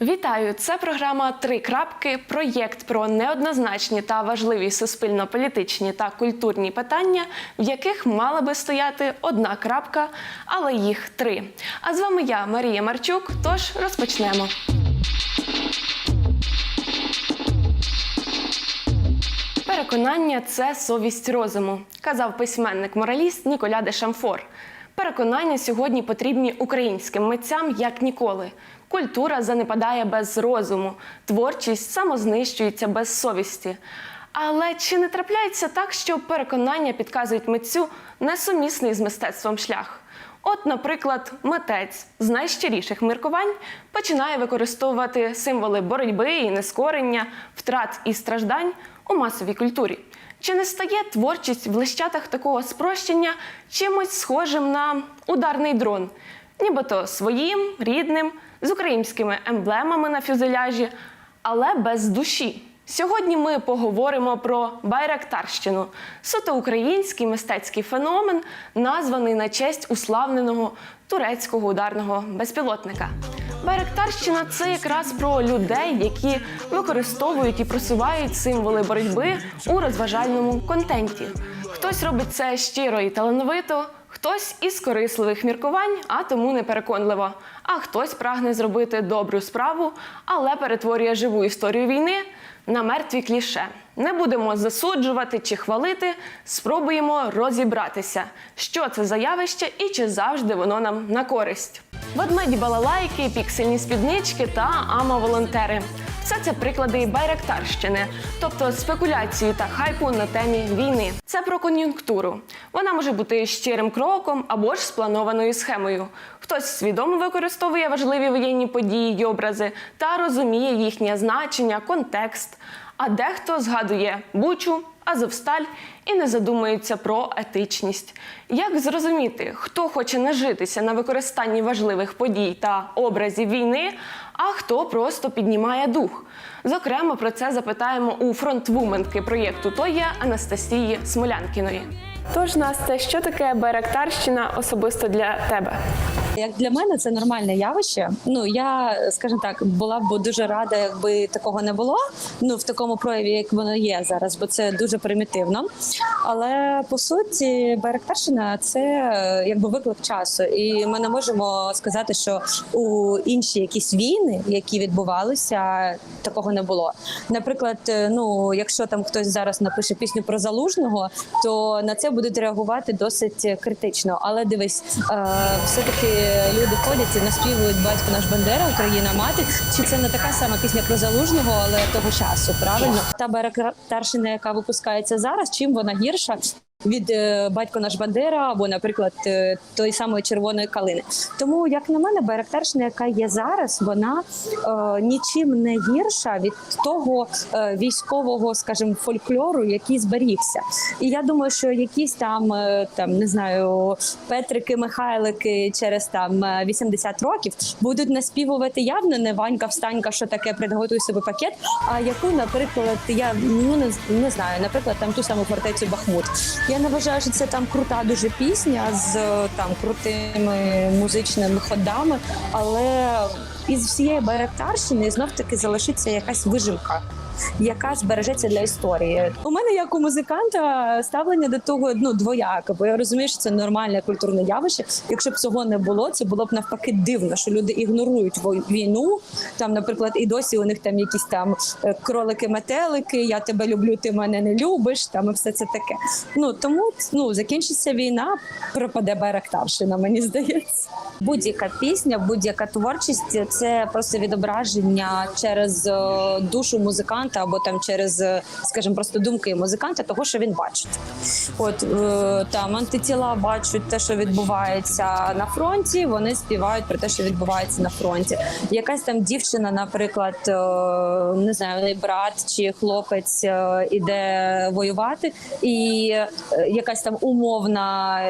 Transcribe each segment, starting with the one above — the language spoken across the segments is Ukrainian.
Вітаю! Це програма Три крапки. Проєкт про неоднозначні та важливі суспільно-політичні та культурні питання, в яких мала би стояти одна крапка, але їх три. А з вами я, Марія Марчук. Тож розпочнемо. Переконання це совість розуму, казав письменник-мораліст Ніколя де Шамфор. Переконання сьогодні потрібні українським митцям як ніколи. Культура занепадає без розуму, творчість самознищується без совісті. Але чи не трапляється так, що переконання підказують митцю несумісний з мистецтвом шлях? От, наприклад, митець з найщиріших міркувань починає використовувати символи боротьби і нескорення, втрат і страждань у масовій культурі. Чи не стає творчість в лищатах такого спрощення чимось схожим на ударний дрон, нібито своїм, рідним, з українськими емблемами на фюзеляжі, але без душі? Сьогодні ми поговоримо про байрактарщину, суто український мистецький феномен, названий на честь уславненого турецького ударного безпілотника. Байрактарщина це якраз про людей, які використовують і просувають символи боротьби у розважальному контенті. Хтось робить це щиро і талановито, хтось із корисливих міркувань, а тому непереконливо. А хтось прагне зробити добру справу, але перетворює живу історію війни на мертві кліше. Не будемо засуджувати чи хвалити, спробуємо розібратися, що це за явище і чи завжди воно нам на користь. Ведмеді балалайки, піксельні спіднички та ама-волонтери. Все це приклади байрактарщини, тобто спекуляції та хайпу на темі війни. Це про кон'юнктуру. Вона може бути щирим кроком або ж спланованою схемою. Хтось свідомо використовує важливі воєнні події й образи та розуміє їхнє значення, контекст. А дехто згадує бучу, Азовсталь і не задумується про етичність. Як зрозуміти, хто хоче нажитися на використанні важливих подій та образів війни, а хто просто піднімає дух? Зокрема, про це запитаємо у фронтвуменки проєкту «Тоя» Анастасії Смолянкіної. Тож, Настя, що таке байрактарщина особисто для тебе? Як для мене це нормальне явище. Ну я, скажімо так, була б дуже рада, якби такого не було. Ну в такому прояві, як воно є зараз, бо це дуже примітивно. Але по суті, Байрактарщина це якби виклик часу, і ми не можемо сказати, що у інші якісь війни, які відбувалися, такого не було. Наприклад, ну якщо там хтось зараз напише пісню про залужного, то на це будуть реагувати досить критично. Але дивись, е, все таки люди ходять і наспівують батько наш Бандера, Україна мати. Чи це не така сама пісня про залужного, але того часу? Правильно, та байрактарщина, яка випускається зараз, чим вона гірша? Від е, батько наш Бандера або, наприклад, е, той самої червоної калини. Тому, як на мене, байрактарщина, яка є зараз, вона е, нічим не гірша від того е, військового, скажімо, фольклору, який зберігся. І я думаю, що якісь там е, там не знаю Петрики, Михайлики через там е, 80 років будуть наспівувати явно не Ванька, встанька, що таке приготуй собі пакет. А яку, наприклад, я ну не, не знаю, наприклад, там ту саму фортецю Бахмут. Я не вважаю, що це там крута дуже пісня з е, там крутими музичними ходами, але із всієї байрактарщини знов таки залишиться якась вижимка. Яка збережеться для історії. У мене як у музиканта ставлення до того ну двояке, бо я розумію, що це нормальне культурне явище. Якщо б цього не було, це було б навпаки дивно, що люди ігнорують війну. Там, наприклад, і досі у них там якісь там е, кролики-метелики, я тебе люблю, ти мене не любиш. Там і все це таке. Ну тому ну закінчиться війна, пропаде байрактарщина, мені здається. Будь-яка пісня, будь-яка творчість це просто відображення через е, душу музиканта або там через, е, скажімо, просто думки музиканта, того, що він бачить. От е, там антитіла бачать те, що відбувається на фронті. Вони співають про те, що відбувається на фронті. Якась там дівчина, наприклад, е, не знаю, брат чи хлопець іде воювати, і якась там умовна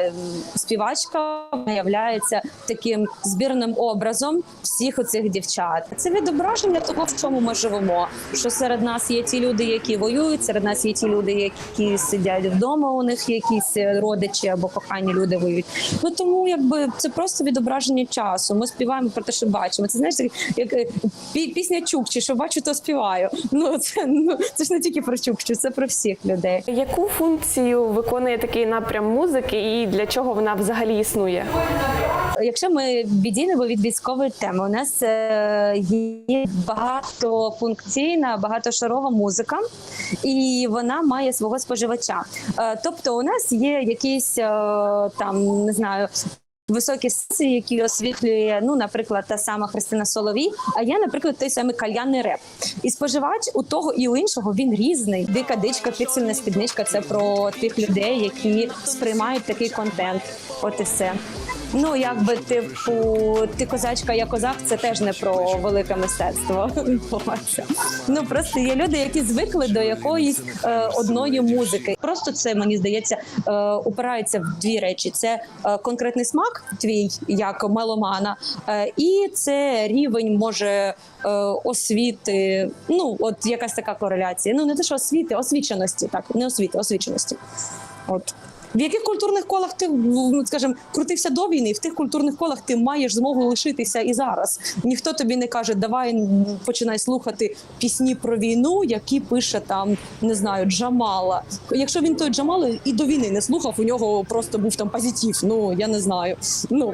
співачка являється таким збірним образом всіх оцих дівчат. Це відображення того, в чому ми живемо. Що серед нас є ті люди, які воюють, серед нас є ті люди, які сидять вдома. У них якісь е, родичі або кохані люди воюють. Ну тому якби це просто відображення часу. Ми співаємо про те, що бачимо. Це знаєш, як е, пісня Чукчі, що бачу, то співаю. Ну це ну це ж не тільки про Чукчу, це про всіх людей. Яку функцію виконує такий напрям музики і для чого вона взагалі існує? Якщо ми відійдемо від військової теми, у нас е, є багатофункційна, багатошарова музика, і вона має свого споживача. Е, Тобто, у нас є якісь е, там не знаю. Високі сесії, які освітлює, ну, наприклад, та сама Христина Соловій, а я, наприклад, той самий кальянний реп. І споживач у того і у іншого він різний. Дика дичка, піксельна спідничка це про тих людей, які сприймають такий контент. От і все. Ну, якби типу, ти козачка, я козак, це теж не про велике мистецтво. Ну просто є люди, які звикли до якоїсь е, одної музики. Просто це мені здається е, упирається в дві речі: це е, конкретний смак твій як меломана, е, і це рівень може е, освіти. Ну, от якась така кореляція. Ну не те, що освіти, освіченості, так не освіти, освіченості. От. В яких культурних колах ти ну, скажімо, крутився до війни? В тих культурних колах ти маєш змогу лишитися і зараз. Ніхто тобі не каже, давай починай слухати пісні про війну, які пише там не знаю Джамала. Якщо він той Джамала і до війни не слухав, у нього просто був там позитив. Ну я не знаю. Ну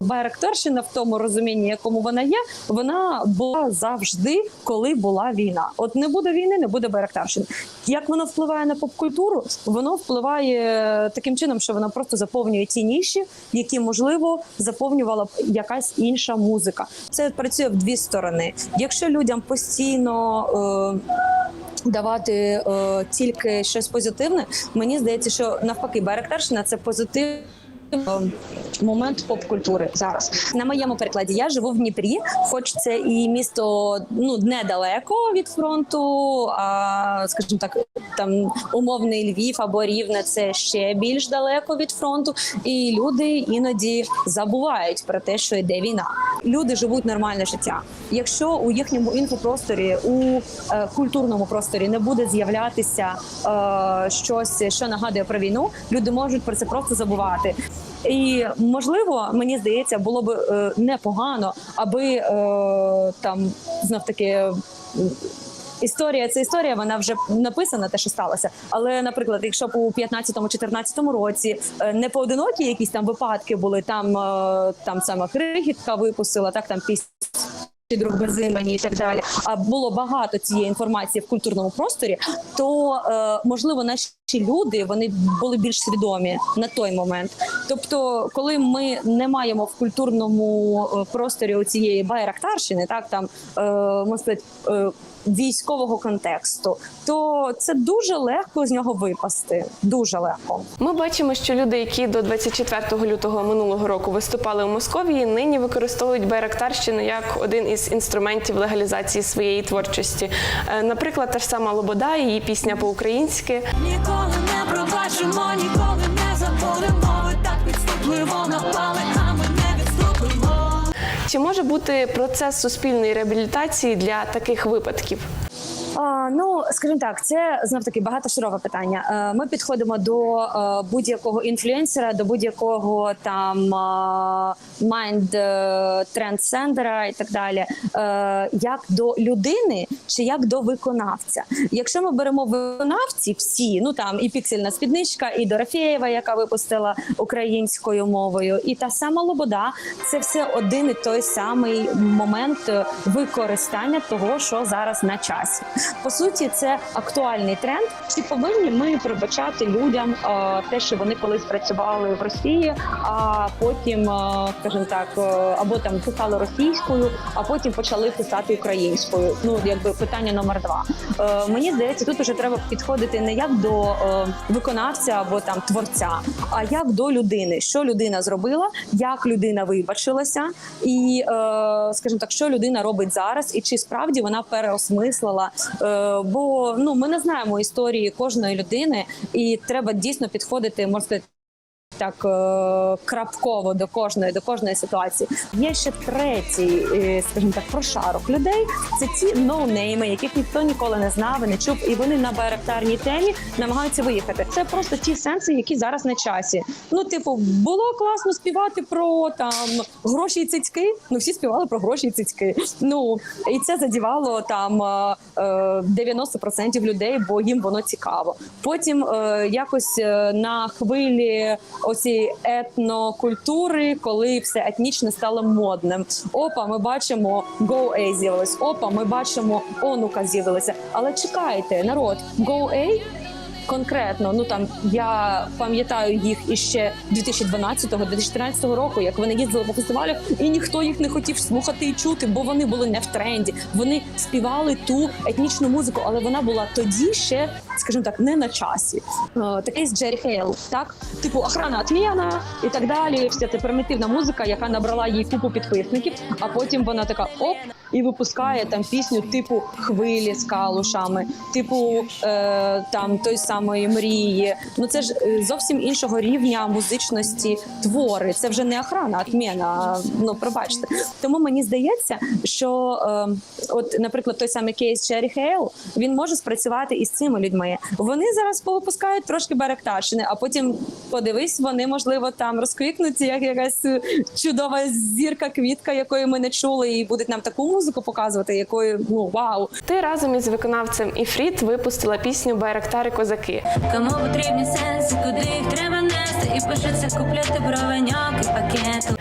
Байрактарщина в тому розумінні, якому вона є, вона була завжди, коли була війна. От не буде війни, не буде байрактарщини. Як воно впливає на попкультуру? Воно впливає таким чином, що вона просто заповнює ті ніші, які можливо заповнювала б якась інша музика. Це працює в дві сторони. Якщо людям постійно. Е- Давати е, тільки щось позитивне, мені здається, що навпаки, Байрактарщина – це позитив. Е, Момент поп-культури зараз на моєму перекладі. Я живу в Дніпрі, хоч це і місто ну недалеко від фронту. А скажімо так, там умовний Львів або Рівне це ще більш далеко від фронту. І люди іноді забувають про те, що йде війна. Люди живуть нормальне життя. Якщо у їхньому інфопросторі, у е, культурному просторі не буде з'являтися е, щось, що нагадує про війну, люди можуть про це просто забувати. І можливо, мені здається, було б е, непогано, аби е, там знов таки. Історія це історія, вона вже написана, те, що сталося. Але, наприклад, якщо б у 15-14 році е, не поодинокі якісь там випадки були, там там саме крихітка випустила, так там пісня без і так далі. А було багато цієї інформації в культурному просторі, то е, можливо наші люди вони були більш свідомі на той момент. Тобто, коли ми не маємо в культурному е, просторі цієї байрактарщини, так там е, можна е, військового контексту, то це дуже легко з нього випасти. Дуже легко. Ми бачимо, що люди, які до 24 лютого минулого року виступали у Московії, нині використовують байрактарщину як один із інструментів легалізації своєї творчості. Е, Наприклад, та ж сама Лобода, її пісня по-українськи. Ніколи не пробачимо, ніколи не забудемо. Ви так підступливо напали, Чи може бути процес суспільної реабілітації для таких випадків? А, ну, скажімо так, це знов таки багатошарове питання. Е, Ми підходимо до е, будь-якого інфлюенсера, до будь-якого там майнд трендсендера і так далі, е, як до людини чи як до виконавця. Якщо ми беремо виконавці, всі, ну там і піксельна спідничка, і Дорофєєва, яка випустила українською мовою, і та сама Лобода, це все один і той самий момент е, використання того, що зараз на часі. По суті, це актуальний тренд. Чи повинні ми пробачати людям е, те, що вони колись працювали в Росії, а потім, е, скажімо так, е, або там писали російською, а потім почали писати українською. Ну якби питання номер два. Мені здається, тут уже треба підходити не як до виконавця або там творця, а як до людини, що людина зробила, як людина вибачилася, і скажімо так, що людина робить зараз, і чи справді вона переосмислила. Е, бо ну ми не знаємо історії кожної людини, і треба дійсно підходити, можна сказати, так е, крапково до кожної до кожної ситуації. Є ще третій, е, скажімо так, прошарок людей. Це ті ноунейми, яких ніхто ніколи не знав, і не чув, і вони на байрактарній темі намагаються виїхати. Це просто ті сенси, які зараз на часі. Ну, типу, було класно співати про там гроші і цицьки. Ну всі співали про гроші і цицьки. Ну і це задівало там е, е, 90% людей, бо їм воно цікаво. Потім якось на хвилі оці етнокультури, коли все етнічне стало модним. Опа, ми бачимо Go A з'явилось. Опа, ми бачимо онука з'явилася. Але чекайте, народ, Go A конкретно, ну там я пам'ятаю їх іще 2012-2013 року, як вони їздили по фестивалях, і ніхто їх не хотів слухати і чути, бо вони були не в тренді. Вони співали ту етнічну музику, але вона була тоді ще, скажімо так, не на часі. Е, Такий з Джері Хейл, так типу охрана отміна і так далі. Вся ця примітивна музика, яка набрала їй купу підписників, а потім вона така оп. І випускає там пісню типу хвилі з калушами, типу е, там той самої мрії. Ну це ж е, зовсім іншого рівня музичності твори. Це вже не охрана, отміна. Ну пробачте. Тому мені здається, що е, от, наприклад, той самий кейс Черрі Хейл, він може спрацювати із цими людьми. Вони зараз повипускають трошки баректарщини, а потім подивись, вони можливо там розквікнуться, як якась е, чудова зірка, квітка, якої ми не чули, і будуть нам таку музику показувати, якою ну вау. Ти разом із виконавцем Іфріт випустила пісню Байрактари козаки. Кому потрібні сенси, куди їх треба нести, і пишеться купляти бровеньок і пакету.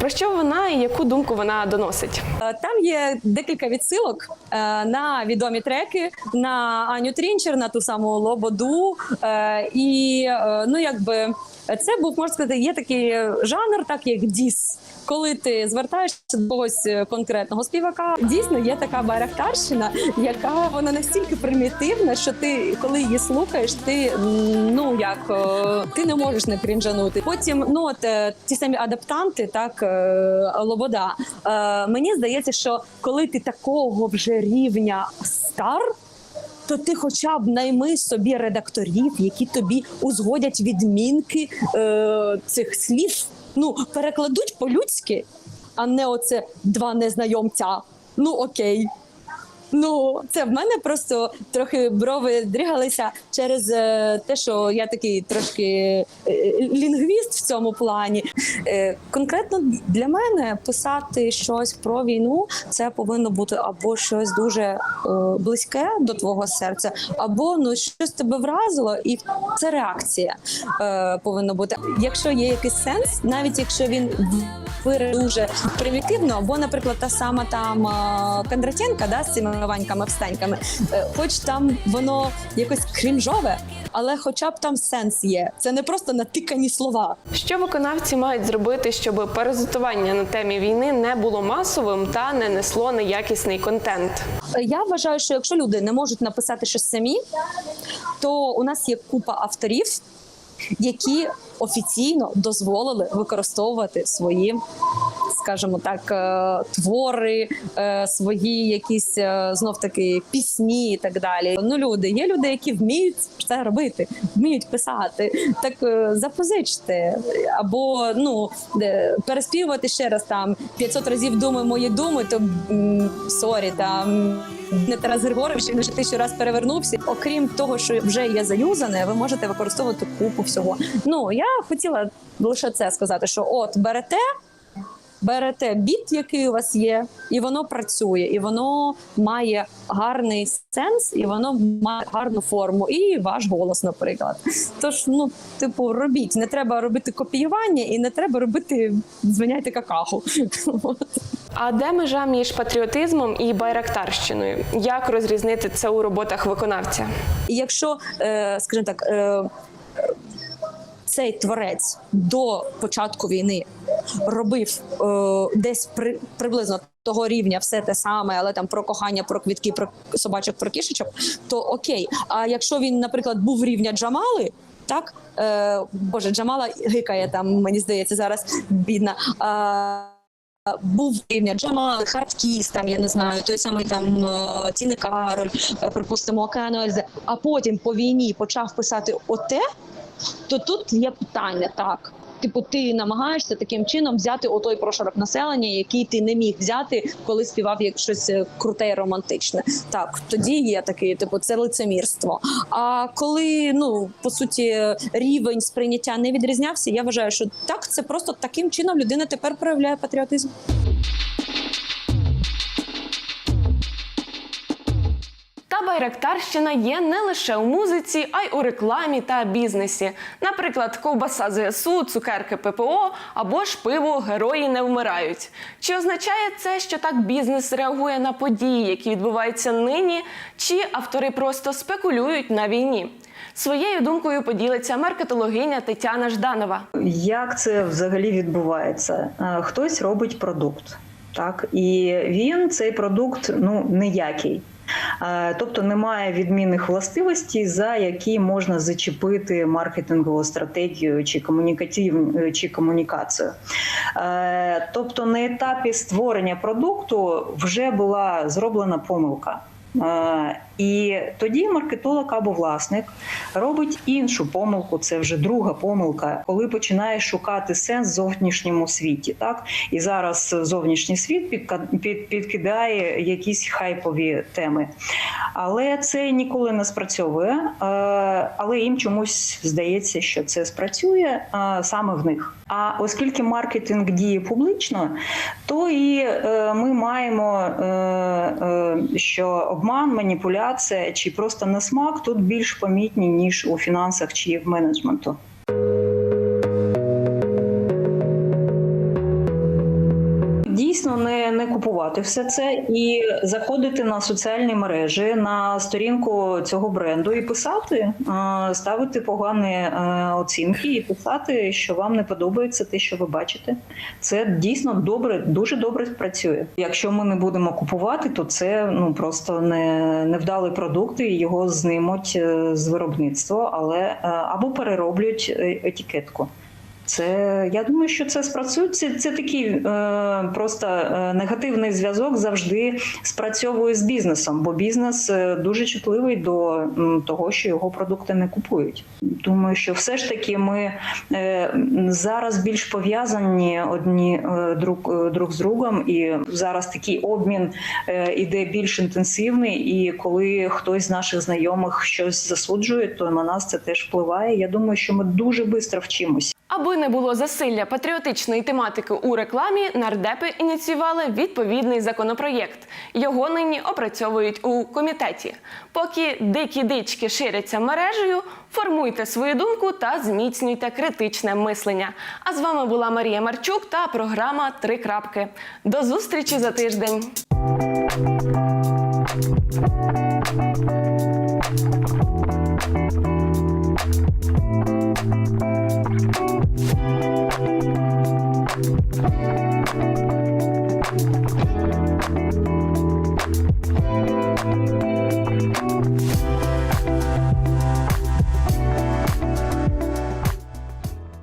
Про що вона і яку думку вона доносить? Е, Там є декілька відсилок е, на відомі треки, на Аню Трінчер, на ту саму Лободу. Е, І ну якби це був можна сказати, є такий жанр, так як діс. Коли ти звертаєшся до когось конкретного співака, дійсно є така байрактарщина, яка вона настільки примітивна, що ти, коли її слухаєш, ти ну як е, ти не можеш не крінжанути. Потім ну от е, ті самі адаптанти, так е, Лобода. Е, Мені здається, що коли ти такого вже рівня стар. То ти хоча б найми собі редакторів, які тобі узгодять відмінки е, цих слів. Ну, перекладуть по-людськи, а не оце два незнайомця. Ну окей. Ну, це в мене просто трохи брови дригалися через е, те, що я такий трошки е, лінгвіст в цьому плані. Е, конкретно для мене писати щось про війну це повинно бути або щось дуже близьке до твого серця, або ну щось тебе вразило, і це реакція повинна бути. Якщо є якийсь сенс, навіть якщо він вири дуже примітивно, або, наприклад, та сама там е, Кондратенка, да, з цими ваньками встаньками, е, хоч там воно якось крінжове, але хоча б там сенс є. Це не просто натикані слова. Що виконавці мають зробити, щоб паразитування на темі війни не було масовим та не несло неякісний контент? Я вважаю, що якщо люди не можуть написати щось самі, то у нас є купа авторів, які офіційно дозволили використовувати свої. Скажімо так, е, твори, е, свої якісь знов таки пісні і так далі. Ну, люди, є люди, які вміють це робити, вміють писати. Так е, запозичте або ну переспівувати ще раз там 500 разів думи мої думи, то сорі, там не Тарас Григорович, він вже тисячу раз перевернувся. Окрім того, що вже є заюзане, ви можете використовувати купу всього. Ну я хотіла лише це сказати: що от берете. Берете біт, який у вас є, і воно працює, і воно має гарний сенс, і воно має гарну форму, і ваш голос, наприклад. Тож, ну, типу, робіть. Не треба робити копіювання, і не треба робити звиняйте какаху. А де межа між патріотизмом і байрактарщиною? Як розрізнити це у роботах виконавця? Якщо, е, скажімо так, е, цей творець до початку війни робив е, десь при, приблизно того рівня все те саме, але там про кохання, про квітки, про собачок, про кішечок, то окей. А якщо він, наприклад, був рівня Джамали. Так, е, боже, Джамала гикає там, мені здається, зараз бідна. А, був рівня Джамал, Хардкіс, там я не знаю, той самий там е, Тіни Кароль, е, припустимо, Океану Ельзи, а потім по війні почав писати оте, то тут є питання так. Типу, ти намагаєшся таким чином взяти отой прошарок населення, який ти не міг взяти, коли співав як щось е, круте і романтичне. Так, тоді є такий, типу, це лицемірство. А коли ну по суті рівень сприйняття не відрізнявся, я вважаю, що так це просто таким чином людина тепер проявляє патріотизм. Байрактарщина є не лише у музиці, а й у рекламі та бізнесі. Наприклад, ковбаса ЗСУ, цукерки ППО або ж пиво Герої не вмирають. Чи означає це, що так бізнес реагує на події, які відбуваються нині, чи автори просто спекулюють на війні? Своєю думкою поділиться маркетологиня Тетяна Жданова. Як це взагалі відбувається? Е, Хтось робить продукт, так і він цей продукт ну ніякий. Е, Тобто немає відмінних властивостей, за які можна зачепити маркетингову стратегію чи комунікатив, е, чи комунікацію. Е, Тобто на етапі створення продукту вже була зроблена помилка. І тоді маркетолог або власник робить іншу помилку. Це вже друга помилка, коли починає шукати сенс в зовнішньому світі. Так і зараз зовнішній світ підкидає якісь хайпові теми, але це ніколи не спрацьовує. Е, Але їм чомусь здається, що це спрацює е, саме в них. А оскільки маркетинг діє публічно, то і е, ми маємо, що обман, маніпуляція чи просто на смак тут більш помітні ніж у фінансах чи в менеджменту. Дійсно, не, не купувати все це і заходити на соціальні мережі на сторінку цього бренду і писати, е, ставити погані е, оцінки і писати, що вам не подобається те, що ви бачите. Це дійсно добре, дуже добре працює. Якщо ми не будемо купувати, то це ну просто не невдалий продукт, і його знимуть е, з виробництва, але або перероблять етикетку. Це я думаю, що це спрацює. Це, це такий е, просто е, негативний зв'язок завжди спрацьовує з бізнесом, бо бізнес е, дуже чутливий до того, що його продукти не купують. Думаю, що все ж таки ми е, зараз більш пов'язані одні е, друг, е, друг з другом, і зараз такий обмін е, іде більш інтенсивний. І коли хтось з наших знайомих щось засуджує, то на нас це теж впливає. Я думаю, що ми дуже швидко вчимося. Аби не було засилля патріотичної тематики у рекламі, нардепи ініціювали відповідний законопроєкт. Його нині опрацьовують у комітеті. Поки дикі дички ширяться мережею, формуйте свою думку та зміцнюйте критичне мислення. А з вами була Марія Марчук та програма Три крапки. До зустрічі за тиждень. thank you